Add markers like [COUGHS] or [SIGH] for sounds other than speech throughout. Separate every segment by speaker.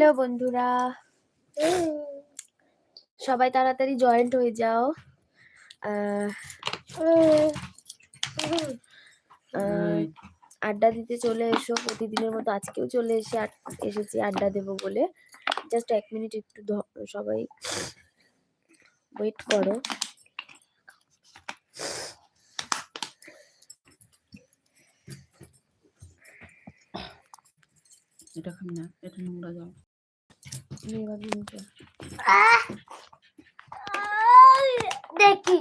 Speaker 1: Hello বন্ধুরা। সবাই তাড়াতাড়ি জয়েন্ট হয়ে যাও। আড্ডা দিতে চলে এসো। প্রতিদিনের মতো আজকেও চলে এসে এসেছি আড্ডা দেবো বলে। জাস্ট এক মিনিট একটু সবাই ওয়েট করো।
Speaker 2: এটা খাবি না, এটা নোংরা
Speaker 1: নিচে।
Speaker 3: দেখি।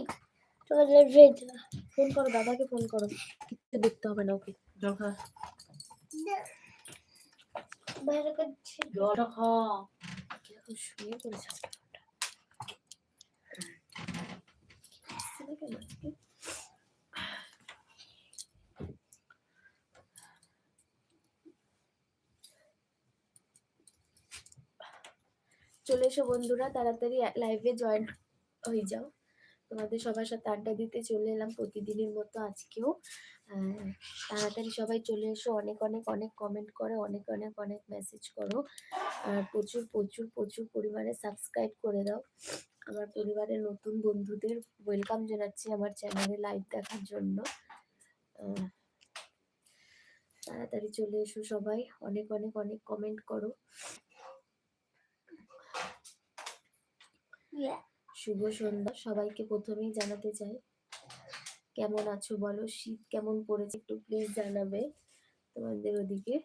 Speaker 1: ফোন করো দাদাকে ফোন করো। কিচ্ছু দেখতে হবে না ওকে।
Speaker 2: জল খা।
Speaker 3: বাইরে করছি।
Speaker 2: জলটা খা।
Speaker 1: শুয়ে পড়েছে আজকে ফোনটা। ছেলে কেন আজকে? চলে এসো বন্ধুরা, তাড়াতাড়ি লাইভে জয়েন হয়ে যাও। তোমাদের সবার সাথে আড্ডা দিতে চলে এলাম প্রতিদিনের মতো আজকেও। তাড়াতাড়ি সবাই চলে এসো, অনেক অনেক অনেক কমেন্ট করো, অনেক অনেক অনেক মেসেজ করো। আর প্রচুর প্রচুর প্রচুর পরিমাণে সাবস্ক্রাইব করে দাও। আমার পরিবারের নতুন বন্ধুদের ওয়েলকাম জানাচ্ছি আমার চ্যানেলে লাইভ দেখার জন্য। তাড়াতাড়ি চলে এসো সবাই, অনেক অনেক অনেক কমেন্ট করো। শুভ সন্ধ্যা। সবাইকে প্রথমেই জানাতে চাই, কেমন আছো বলো? শীত কেমন পড়েছে একটু প্লিজ জানাবে তোমাদের ওদিকে।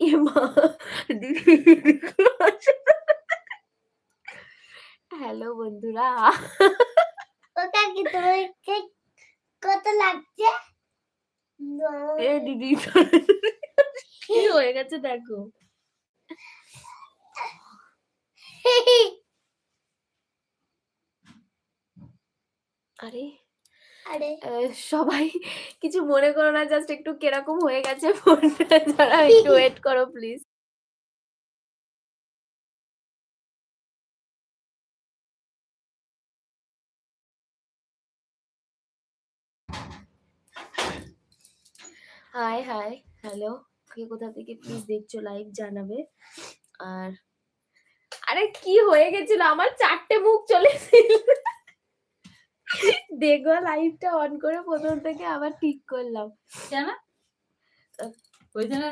Speaker 1: এ মা হ্যালো বন্ধুরা
Speaker 3: ওটা কি তোমাকে কত লাগছে না।
Speaker 1: এ দিদি কি গেছে দেখো। আরে
Speaker 3: আরে।
Speaker 1: সবাই কিছু মনে করো না জাস্ট একটু কীরকম হয়ে গেছে ফোনটা যারা একটু ওয়েট করো প্লিজ হাই হাই হ্যালো কে কোথা থেকে প্লিজ দেখছ লাইভ জানাবে। আর আরে কি হয়ে গেছিল? আমার চারটে মুখ চলেছিল দেখো লাইভটা অন করে প্রথম থেকে আবার ঠিক করলাম।
Speaker 2: জানা? ওই জন্য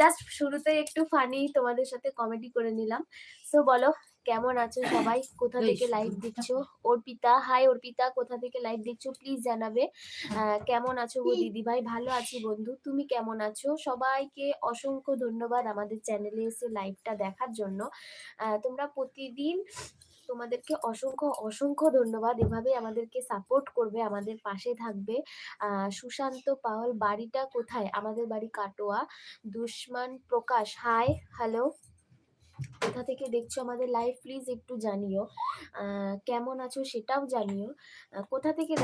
Speaker 1: জাস্ট শুরুতে একটু ফানি তোমাদের সাথে কমেডি করে নিলাম। সো বলো কেমন আছো সবাই? কোথা থেকে লাইভ দেখছ? অর্পিতা হাই অর্পিতা কোথা থেকে লাইভ দেখছ? প্লিজ জানাবে। কেমন আছো গো দিদি ভাই ভালো আছি বন্ধু তুমি কেমন আছো? সবাইকে অসংখ্য ধন্যবাদ আমাদের চ্যানেলে এসে লাইভটা দেখার জন্য। তোমরা প্রতিদিন তোমাদেরকে অসংখ্য অসংখ্য ধন্যবাদ। এভাবে আমাদেরকে সাপোর্ট করবে, আমাদের পাশে থাকবে। সুশান্ত পাওয়াল, বাড়িটা কোথায়? আমাদের বাড়ি কাটোয়া। দুশ্মান প্রকাশ হাই হ্যালো কোথা থেকে দেখছ আমাদের লাইভ প্লিজ একটু জানিও। কেমন আছো সেটাও জানিও। কোথা থেকে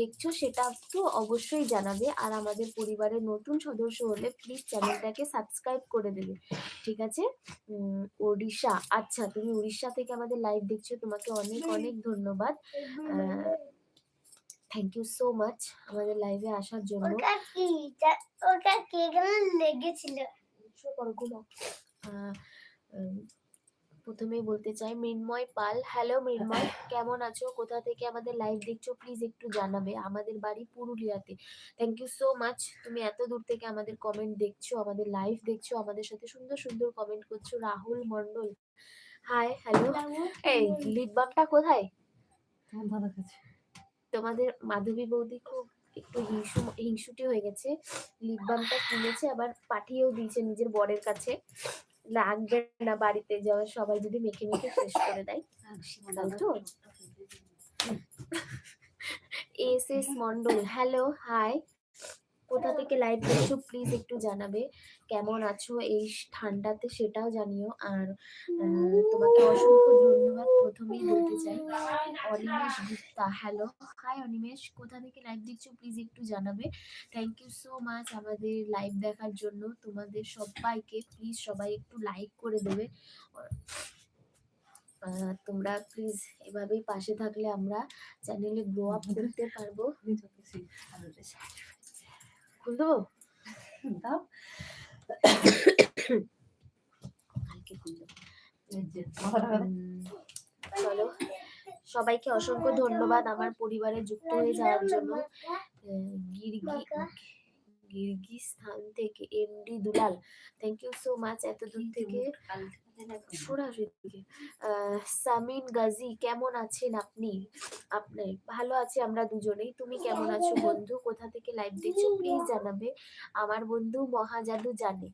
Speaker 1: দেখছ সেটা তো অবশ্যই জানাবে। আর আমাদের পরিবারের নতুন সদস্য হলে প্লিজ চ্যানেলটাকে সাবস্ক্রাইব করে দেবে। ঠিক আছে? ওড়িশা। আচ্ছা তুমি উড়িষ্যা থেকে আমাদের লাইভ দেখছ তোমাকে অনেক অনেক ধন্যবাদ। থ্যাংক ইউ সো মাচ আমাদের লাইভে আসার জন্য।
Speaker 3: ওটা কি? ওটা কে গেল লেগেছিল?
Speaker 1: উৎস করো ঘুমাও। প্রথমেই বলতে চাই মৃন্ময় পাল। হ্যালো মৃন্ময় কেমন আছো? কোথা থেকে আমাদের লাইভ দেখছ? প্লিজ একটু জানাবে। আমাদের বাড়ি পুরুলিয়াতে। থ্যাংক ইউ সো মাচ তুমি এত দূর থেকে আমাদের কমেন্ট দেখছ আমাদের লাইভ দেখছ আমাদের সাথে সুন্দর সুন্দর কমেন্ট করছ। রাহুল মন্ডল হাই হ্যালো এই লিপ বামটা কোথায়?
Speaker 2: কাছে।
Speaker 1: তোমাদের মাধবী বৌদি খুব একটু হিংসু হিংসুটি হয়ে গেছে। লিপ বামটা কিনেছে আবার পাঠিয়েও দিয়েছে নিজের বরের কাছে। লাগবে না বাড়িতে যাওয়া সবাই যদি মেখে মেখে শেষ করে দেয় তো? S S Mondal hello hi কোথা থেকে লাইভ দেখছ প্লিজ একটু জানাবে। কেমন আছো এই ঠান্ডাতে সেটাও জানিও। আর তোমাকে অসংখ্য ধন্যবাদ। প্রথমেই বলতে চাই Animesh Gupta. Hello hi Animesh. কোথা থেকে লাইভ দেখছ প্লিজ একটু জানাবে। থ্যাংক ইউ সো মাচ আমাদের লাইভ দেখার জন্য। তোমাদের সবাইকে প্লিজ সবাই একটু লাইক করে দেবে। তোমরা প্লিজ এভাবেই পাশে থাকলে আমরা চ্যানেলে গ্রো আপ করতে পারব। খুলে দেবো
Speaker 2: দাও।
Speaker 1: কালকে চলো। সবাইকে অসংখ্য ধন্যবাদ আমার পরিবারে যুক্ত হয়ে যাওয়ার জন্য। গিরগি গিরগিস্তান থেকে MD Dulal. Thank you so much এত দূর থেকে। সরাসরি থেকে সামিন গাজী কেমন আছেন আপনি? আপনি ভালো আছি আমরা দুজনেই। তুমি কেমন আছো বন্ধু? কোথা থেকে লাইভ দেখছ? প্লিজ জানাবে। আমার বন্ধু মহাজাদু জানে।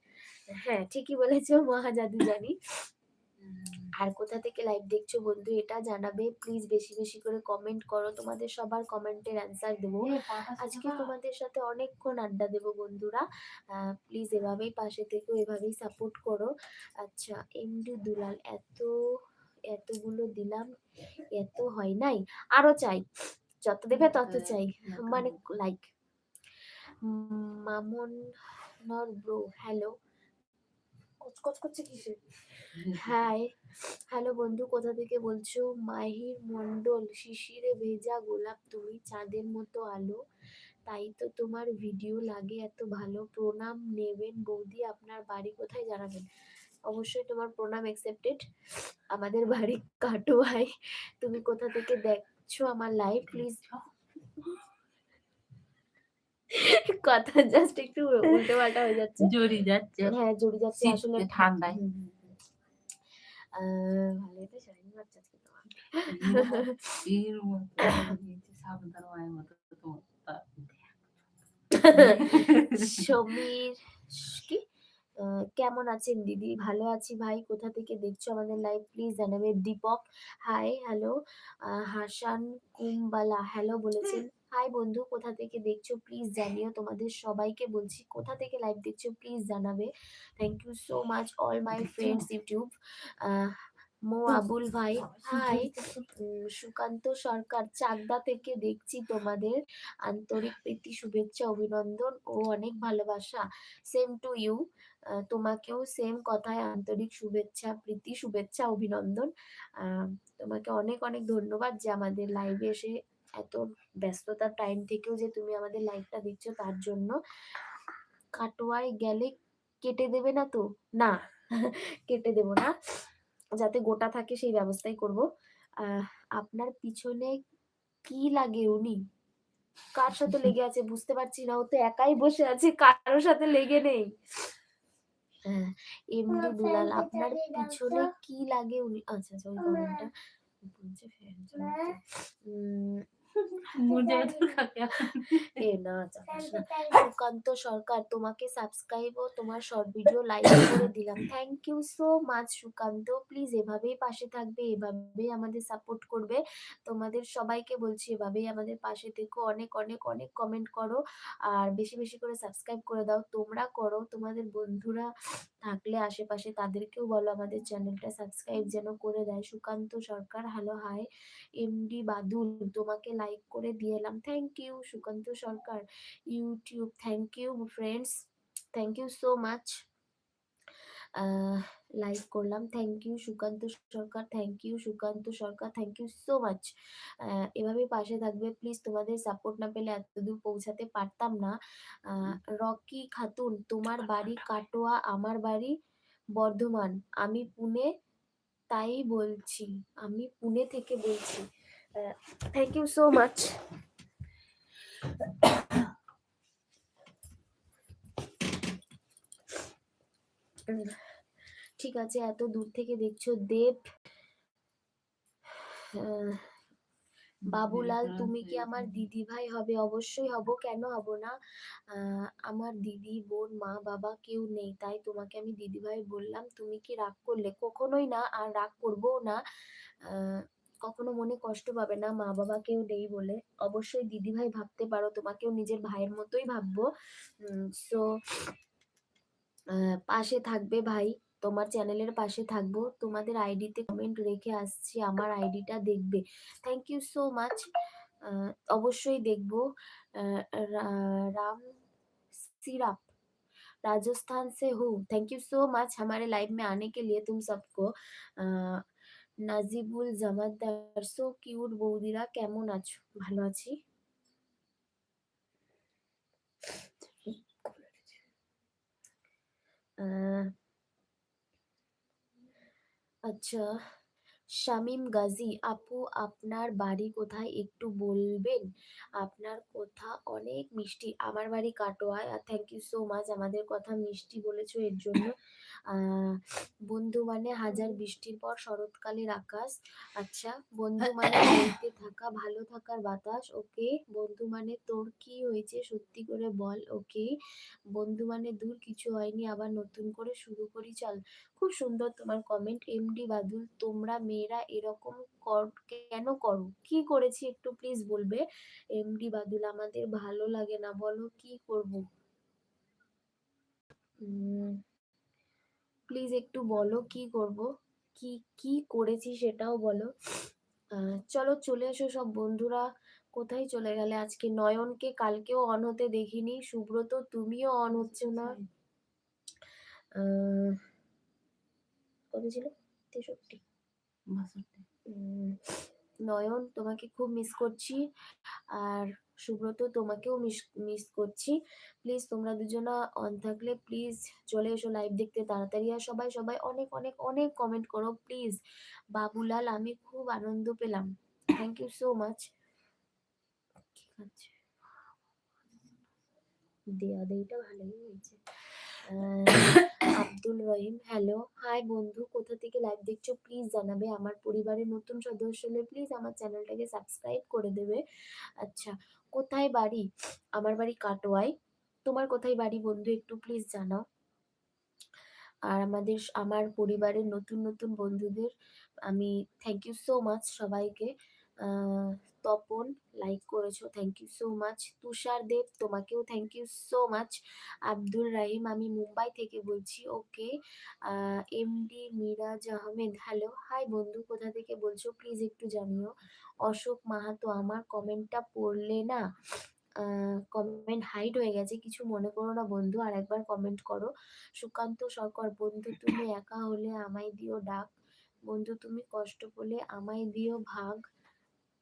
Speaker 1: হ্যাঁ ঠিকই বলেছ মহাজাদু জানি। আর কোথা থেকে লাইভ দেখছ বন্ধু এটা জানাবে। প্লিজ বেশি বেশি করে কমেন্ট করো। তোমাদের সবার কমেন্টের অ্যান্সার দেবো।
Speaker 2: এ,
Speaker 1: আজকে তোমাদের সাথে অনেকক্ষণ আড্ডা দেবো বন্ধুরা। প্লিজ এভাবেই পাশে থেকে এভাবেই সাপোর্ট করো। আচ্ছা এমডি দুলাল এত এতগুলো দিলাম এত হয় নাই। আরও চাই। যত দেবে তত চাই। মানে লাইক মামুন নর ব্রো হ্যালো কচকচ করছে কিসে হাই হ্যালো বন্ধু, কোথা থেকে বলছো? মাহির মন্ডল শিশিরে ভেজা গোলাপ তুমি চাঁদের মতো আলো। তাই তো তোমার ভিডিও লাগে, এত ভালো। প্রণাম নেবেন বৌদি, আপনার বাড়ি কোথায় জানাবেন? অবশ্যই তোমার প্রণাম অ্যাকসেপ্টেড আমাদের বাড়ি কাটোয়ায়। তুমি কোথা থেকে দেখছ আমার লাইভ প্লিজ কথা জাস্ট একটু উল্টো পাল্টা হয়ে যাচ্ছে।
Speaker 2: জড়ি যাচ্ছে।
Speaker 1: হ্যাঁ জড়ি যাচ্ছে আসলে।
Speaker 2: ঠান্ডায়।
Speaker 1: হুম, হুম, হুম। আহ, ভালোই তো শাইন মারছে আজকে
Speaker 2: এর মতো সাবধান মায়ের মতো তোমার
Speaker 1: সমীর কি? কেমন আছেন দিদি? ভালো আছি ভাই। কোথা থেকে দেখছ আমাদের লাইভ প্লিজ জানাবে Dipak. Hi hello Hasan Kumbala hello বলেছেন। হাই বন্ধু কোথা থেকে দেখছ? প্লিজ জানিও তোমাদের সবাইকে বলছি কোথা থেকে লাইভ দেখছ? প্লিজ জানাবে। Thank you so much all my friends YouTube Mo Abul ভাই হাই সুকান্ত সরকার চাকদা থেকে দেখছি তোমাদের। আন্তরিক প্রীতি শুভেচ্ছা অভিনন্দন ও অনেক ভালোবাসা। সেম টু ইউ তোমাকেও সেম কথায় আন্তরিক শুভেচ্ছা প্রীতি শুভেচ্ছা অভিনন্দন। তোমাকে অনেক অনেক ধন্যবাদ যে আমাদের লাইভে এসে এত ব্যস্ততার টাইম থেকেও যে তুমি আমাদের লাইভটা দিচ্ছ তার জন্য কাটোয়ায় গেলে কেটে দেবে না তো? না [LAUGHS] কেটে দেবো না। যাতে গোটা থাকে সেই ব্যবস্থাই করব। আপনার পিছনে কি লাগে উনি? কার সাথে লেগে আছে বুঝতে পারছি না। ও তো একাই বসে আছে কারোর সাথে লেগে নেই। হ্যাঁ, এমনি দুলাল আপনার পিছনে কি লাগে উনি? আচ্ছা আচ্ছা ওই কমেন্টটা। বলছে [LAUGHS] এ না সুকান্ত সরকার তোমাকে সাবস্ক্রাইব ও তোমার শর্ট ভিডিও লাইক করে দিলাম। Thank you so much Sukanta. Please এভাবেই পাশে থাকবে এভাবেই আমাদের সাপোর্ট করবে। তোমাদের সবাইকে বলছি এভাবেই আমাদের পাশে থেকো। অনেক অনেক অনেক কমেন্ট করো। আর বেশি বেশি করে সাবস্ক্রাইব করে দাও। তোমরা করো। তোমাদের বন্ধুরা থাকলে আশেপাশে তাদেরকেও বলো আমাদের চ্যানেলটা সাবস্ক্রাইব যেন করে দেয়। Sukanta Sarkar hello hi MD Badul তোমাকে লাইক করে দিয়ে এলাম। Thank you Sukanta Sarkar YouTube thank you friends thank you so much like করলাম। Thank you Sukanta Sarkar thank you Sukanta Sarkar thank you so much এভাবেই পাশে থাকবে। Please তোমাদের support না পেলে এত দূর পৌঁছাতে পারতাম না। রকি খাতুন, তোমার বাড়ি কাটোয়া, আমার বাড়ি বর্ধমান। আমি পুনে তাই বলছি। আমি পুনে থেকে বলছি। থ্যাংক ইউ সো মাচ ঠিক আছে এত দূর থেকে দেখছ দেব বাবুলাল তুমি কি আমার দিদি ভাই হবে? অবশ্যই হব কেন হব না? আহ, আমার দিদি বোন মা বাবা কেউ নেই তাই তোমাকে আমি দিদি ভাই বললাম তুমি কি রাগ করলে? কখনোই না আর রাগ করব না। আহ, কখনো মনে কষ্ট পাবে না মা বাবা কেউ নেই বলে অবশ্যই দিদি ভাই ভাবতে পারো তোমাকেও নিজের ভাইয়ের মতোই ভাববো সো পাশে থাকবে ভাই তোমার চ্যানেলের পাশে থাকবো তোমাদের আইডিতে কমেন্ট রেখে আসছি আমার আইডিটা দেখবে থ্যাংক ইউ সো মাচ অবশ্যই দেখবো আহ, रा- राम सिरप राजस्थान से हूँ थैंक यू सो मच हमारे लाइव में आने के लिए तुम सबको আহ, নাজিবুল জামাতদার সো কিউট বৌদিরা কেমন আছো? ভালো আছি? আচ্ছা শামিম গাজী, আপু, আপনার বাড়ি কোথায় একটু বলবেন? আপনার কথা অনেক মিষ্টি। আমার বাড়ি কাটোয়ায় থ্যাংক ইউ সো মাচ আমাদের কথা মিষ্টি বলেছ এর জন্য। বন্ধু মানে হাজার বৃষ্টির পর শরৎকালের আকাশ। আচ্ছা [CLEARS THROAT] বন্ধু মানে বলতে থাকা ভালো থাকার বাতাস ওকে? বন্ধু মানে তোর কি হয়েছে? সত্যি করে বল ওকে? বন্ধু মানে দূর কিছু হয়নি আবার নতুন করে শুরু করি চল। খুব সুন্দর তোমার কমেন্ট এমডি বাদুল তোমরা মেয়েরা এরকম কর কেন করো? কি করেছি একটু প্লিজ বলবে? এমডি বাদুল আমাদের ভালো লাগে না বলো কি করব? প্লিজ একটু বলো কি করব? কি কি করেছি সেটাও বলো। চলো চলে এসো সব বন্ধুরা। কোথায় চলে গেলে? আজকে নয়নকে কালকেও অন হতে দেখিনি। সুব্রত তুমিও অন হচ্ছে না। আহ, কত ছিল? তেষট্টি। নয়ন তোমাকে খুব মিস করছি। আর সুব্রত, তোমাকেও মিস মিস করছি। প্লিজ তোমরা দুজনা অন থাকলে প্লিজ চলে এসো লাইভ দেখতে, তাড়াতাড়ি আর সবাই সবাই অনেক অনেক অনেক কমেন্ট করো প্লিজ বাবুলাল, আমি খুব আনন্দ পেলাম। থ্যাংক ইউ সো মাচ ঠিক আছে দেয়া দেইটা ভালোই হয়েছে। আব্দুল রহিম হ্যালো হাই বন্ধু, কোথা থেকে লাইভ দেখছ? প্লিজ জানাবে। আমার পরিবারের নতুন সদস্য হলে প্লিজ আমার চ্যানেলটাকে সাবস্ক্রাইব করে দেবে। আচ্ছা কোথায় বাড়ি? আমার বাড়ি কাটোয়ায়। তোমার কোথায় বাড়ি বন্ধু একটু প্লিজ জানাও। আর আমাদের আমার পরিবারের নতুন নতুন বন্ধুদের আমি থ্যাংক ইউ সো মাচ সবাইকে। তপন লাইক করেছ thank you so much Tushar Deb, তোমাকেও thank you so much Abdul Rahim, আমি মুম্বাই থেকে বলছি okay MD Miraj Ahmed hello hi বন্ধু, কোথা থেকে বলছো? প্লিজ একটু জানিও। অশোক মাহাতো, আমার কমেন্টটা পড়লে না কমেন্ট হাইড হয়ে গেছে, কিছু মনে করো না বন্ধু, আর একবার কমেন্ট করো। সুকান্ত সরকার, বন্ধু, তুমি একা হলে আমায় দিও ডাক। বন্ধু, তুমি কষ্ট পেলে আমায় দিও ভাগ।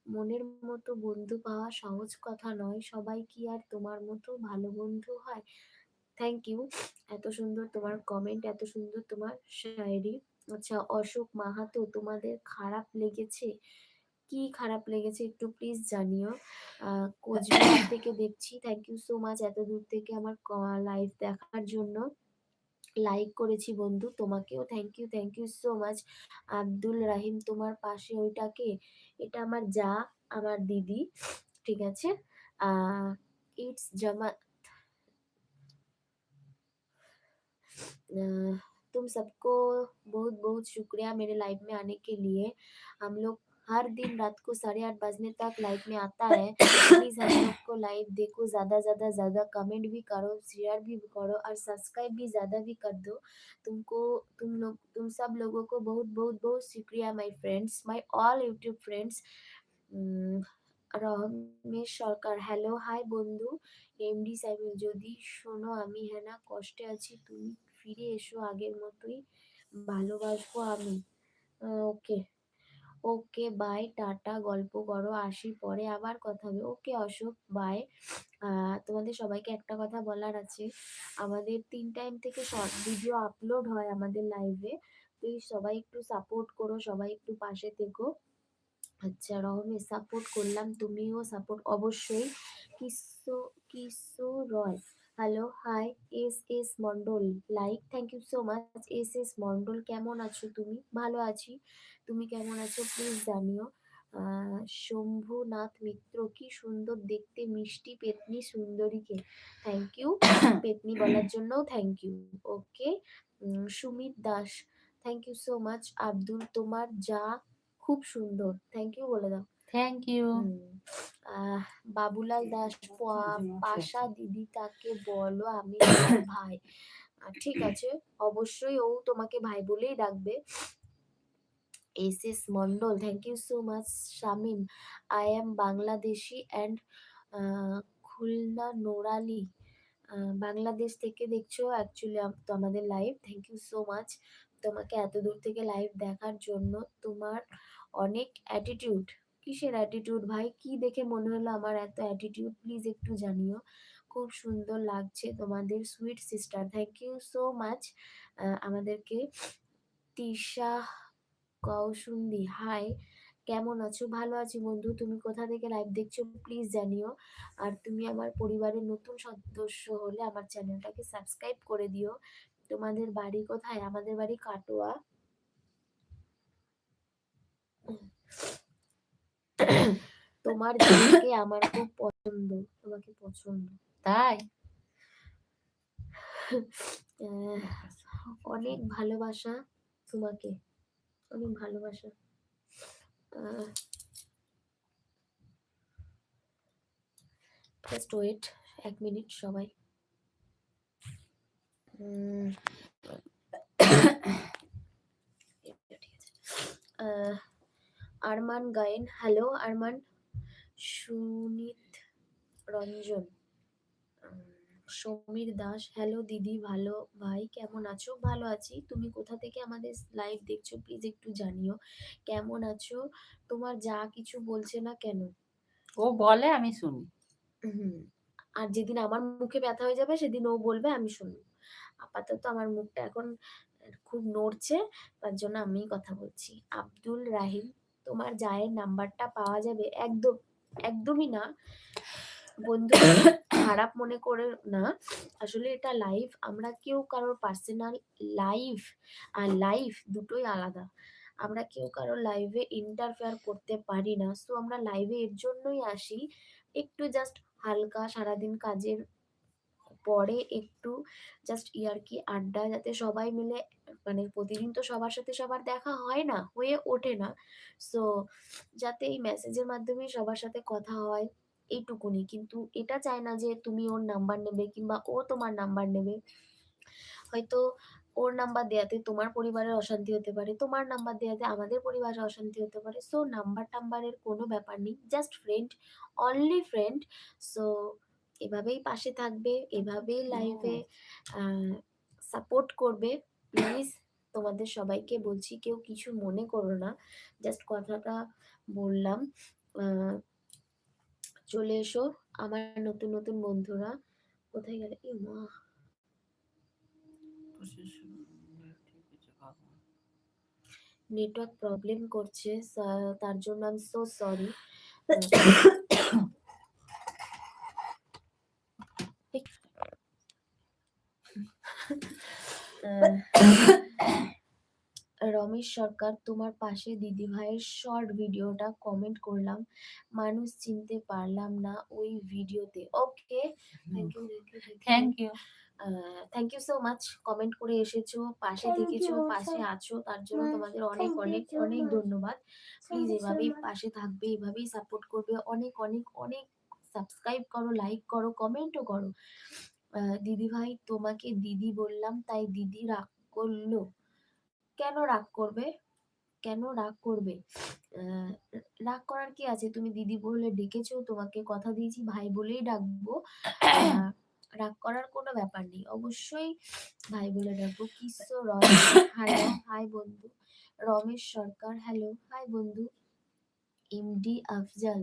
Speaker 1: মনের মতো বন্ধু পাওয়া সহজ কথা নয়। সবাই কি আর তোমার মতো ভালো বন্ধু হয়? থ্যাংক ইউ এত সুন্দর তোমার কমেন্ট এত সুন্দর তোমার শায়রি আচ্ছা অশোক মাহাতো, তোমাদের খারাপ লেগেছে? কি খারাপ লেগেছে একটু প্লিজ জানিও। কোচবিহার থেকে দেখছি। থ্যাংক ইউ সো মাচ এত দূর থেকে আমার লাইভ দেখার জন্য। লাইক করেছি বন্ধু তোমাকেও thank you thank you so much Abdul Rahim তোমার পাশে ওইটাকে এটা আমার যা আমার দিদি ঠিক আছে ইটস জামা अ, तुम सबको बहुत बहुत शुक्रिया मेरे लाइव में आने के लिए हम लोग हर दिन रात को साढ़े आठ बजने तक लाइव में आता है प्लीज हम लोग को लाइव देखो ज्यादा ज्यादा ज्यादा कमेंट भी करो शेयर भी करो और सब्सक्राइब भी ज्यादा भी कर दो तुमको तुम लोग तुम सब लोगों को बहुत बहुत बहुत शुक्रिया my friends my all YouTube friends Ramesh Sarkar hello hi বন্ধু এমডি সাইবেল যদি শোনো আমি হ্যাঁ না কষ্টে আছি তুমি ফিরে এসো আগের মতোই ভালোবাসবো আমি ওকে ওকে বাই টাটা, গল্প করো, আসি পরে আবার কথা হবে। ওকে অশোক বাই তোমাদের সবাইকে একটা কথা বলার আছে। আমাদের তিন টাইম থেকে শর্ট ভিডিও আপলোড হয় আমাদের লাইভে প্লিজ সবাই একটু সাপোর্ট করো, সবাই একটু পাশে থেকো। আচ্ছা রমেশ সাপোর্ট করলাম, তুমিও সাপোর্ট অবশ্যই, কিসো কিসো Roy. Hello hi S S Mondal like thank you so much S S Mondal কেমন আছো তুমি? ভালো আছি। তুমি কেমন আছো? প্লিজ জানিও শম্ভুনাথ মিত্র, কি সুন্দর দেখতে, মিষ্টি পেতনি, সুন্দরীকে। থ্যাংক ইউ পেতনি বলার জন্যও thank you okay Sumit Das thank you so much Abdul, তোমার যা খুব সুন্দর। থ্যাংক ইউ বলে দাও।
Speaker 2: থ্যাংক ইউ
Speaker 1: বাবুলাল দাস পাশা দিদি তাকে বলো আমি [COUGHS] ভাই। ঠিক আছে অবশ্যই ও তোমাকে ভাই বলেই ডাকবে। S S Mondal thank you so much Shamim. I am Bangladeshi and Khulna নোরালি। Bangladesh থেকে দেখছ অ্যাকচুয়ালি তো আমাদের live thank you so much তোমাকে এত দূর থেকে লাইভ দেখার জন্য তোমার অনেক অ্যাটিটিউড কিসের অ্যাটিটিউড ভাই, কি দেখে মনে হলো আমার এত অ্যাটিটিউড প্লিজ একটু জানিও। খুব সুন্দর লাগছে তোমাদের sweet sister thank you so much আমাদেরকে তিশা কৌসুন্দি হাই কেমন আছো? ভালো আছি বন্ধু, তুমি কোথা থেকে লাইভ দেখছ? প্লিজ জানিও। আর তুমি আমার পরিবারের নতুন সদস্য হলে আমার চ্যানেলটাকে সাবস্ক্রাইব করে দিও। তোমাদের বাড়ি কোথায়? আমাদের বাড়ি কাটোয়া। তোমার দিদিকে আমার খুব পছন্দ, তোমাকে পছন্দ,
Speaker 2: তাই
Speaker 1: অনেক ভালোবাসা তোমাকে, অনেক ভালোবাসা জাস্ট ওয়েট এক মিনিট সবাই ঠিক [COUGHS] আছে। আরমান গায়েন। হ্যালো আরমান। সুনীত রঞ্জন। সমীর দাস। হ্যালো দিদি। ভালো। ভাই কেমন আছো? ভালো আছি। তুমি কোথা থেকে আমাদের লাইভ দেখছ? প্লিজ একটু জানিও। কেমন আছো? তোমার যা কিছু বলছে না কেন?
Speaker 2: ও বলে আমি শুনি।
Speaker 1: আর যেদিন আমার মুখে ব্যথা হয়ে যাবে সেদিন ও বলবে আমি শুনব। আপাতত আমার মুখটা এখন খুব নড়ছে তার জন্য আমি কথা বলছি। আব্দুল রাহিম। তোমার জায়ের নাম্বারটা পাওয়া যাবে একদম, একদমই না। বন্ধু, খারাপ মনে করে না। আসলে এটা লাইভ আমরা কেউ কারোর পার্সোনাল লাইভ আর লাইফ দুটোই আলাদা। আমরা কেউ কারোর লাইভে ইন্টারফেয়ার করতে পারি না। সো আমরা লাইভে এর জন্যই আসি। একটু জাস্ট হালকা সারাদিন কাজের পরে একটু জাস্ট ইয়ার্কি আড্ডা যাতে সবাই মিলে মানে প্রতিদিন তো সবার সাথে সবার দেখা হয় না, হয়ে ওঠে না। সো যাতে এই মেসেজের মাধ্যমে সবার সাথে কথা হয়, এইটুকুনি। কিন্তু এটা চায় না যে তুমি ওর নাম্বার নেবে কিংবা ও তোমার নাম্বার নেবে। হয়তো ওর নাম্বার দেওয়াতে তোমার পরিবারের অশান্তি হতে পারে, তোমার নাম্বার দেওয়াতে আমাদের পরিবারের অশান্তি হতে পারে। সো নাম্বার টাম্বারের কোনো ব্যাপার নেই just friend only friend so এভাবেই পাশে থাকবে এভাবেই লাইভে সাপোর্ট করবে। প্লিজ তোমাদের সবাইকে বলছি কেউ কিছু মনে করো না। জাস্ট কথাটা বললাম। চলে এসো। আমার নতুন নতুন বন্ধুরা কোথায় গেলে? এ মা। নেটওয়ার্ক প্রবলেম করছে তার জন্য I am so sorry Ramesh Sarkar তোমার পাশে দিদি ভাইয়ের শর্ট ভিডিওটা কমেন্ট করলাম মানুষ চিনতে পারলাম না ওই ভিডিওতে okay thank you
Speaker 2: thank you
Speaker 1: thank you so much comment করে এসেছ পাশে থেকেছো পাশে আছো তার জন্য তোমাদের অনেক অনেক অনেক ধন্যবাদ প্লিজ এভাবেই পাশে থাকবে এভাবেই সাপোর্ট করবে অনেক অনেক অনেক সাবস্ক্রাইব করো লাইক করো কমেন্টও করো দিদি ভাই, তোমাকে দিদি বললাম, তাই দিদি রাগ করল। কেন রাগ করবে? কেন রাগ করবে? রাগ করার কি আছে? তুমি দিদি বলে ডেকেছো, তোমাকে কথা দিয়েছি, ভাই বলেই ডাকবো। রাগ করার কোনো ব্যাপার নেই। অবশ্যই ভাই বলে ডাকবো। কিশোর রয় হ্যালো হাই বন্ধু। রমেশ সরকার, হ্যালো, হাই বন্ধু। এমডি আফজাল,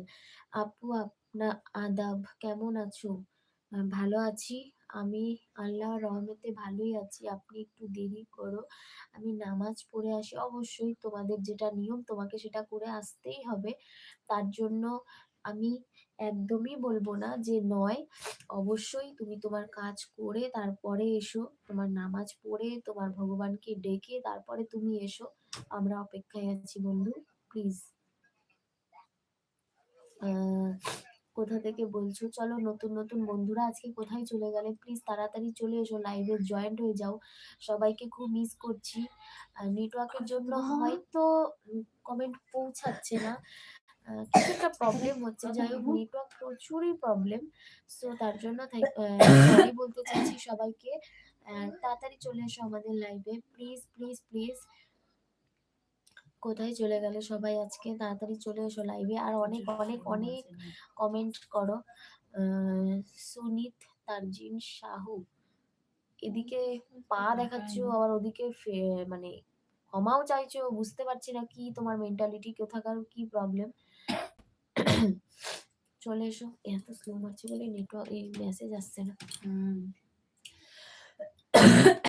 Speaker 1: আপু, আপনা আদাব, কেমন আছো? ভালো আছি। আমি আল্লাহর রহমতে ভালোই আছি। আপনি একটু দেরি করো। আমি নামাজ পড়ে আসি। অবশ্যই তোমাদের যেটা নিয়ম, তোমাকে সেটা করে আসতেই হবে। তার জন্য আমি একদমই বলব না যে নয়। অবশ্যই তুমি তোমার কাজ করে তারপরে এসো। তোমার নামাজ পড়ে তোমার ভগবানকে ডেকে তারপরে তুমি এসো। আমরা অপেক্ষায় আছি বন্ধু প্লিজ কোথা থেকে বলছো? চলো নতুন নতুন বন্ধুরা আজকে কোথায় চলে গেলে? প্লিজ তাড়াতাড়ি চলে এসো লাইভে জয়েন্ট হয়ে যাও। সবাইকে খুব মিস করছি। নেটওয়ার্কের জন্য হয়তো কমেন্ট পৌঁছাচ্ছে না। কিছু একটা প্রবলেম হচ্ছে। যাই হোক নেটওয়ার্ক প্রচুরই প্রবলেম সো তার জন্য সরি বলতে চাইছি সবাইকে। তাড়াতাড়ি চলে এসো আমাদের লাইভে প্লিজ প্লিজ প্লিজ কোথায় চলে গেলে সবাই আজকে? তাড়াতাড়ি চলে এসো লাইভে আর অনেক অনেক অনেক কমেন্ট করো। সুনিত তারজিন সাহু। এদিকে পা দেখাচ্ছ আবার ওদিকে মানে ক্ষমাও চাইছো। বুঝতে পারছি না কি তোমার মেন্টালিটি কোথাকার কি প্রবলেম চলে এসো। এত স্লো মারছে বলে নেটওয়ার্ক এই মেসেজ আসছে না।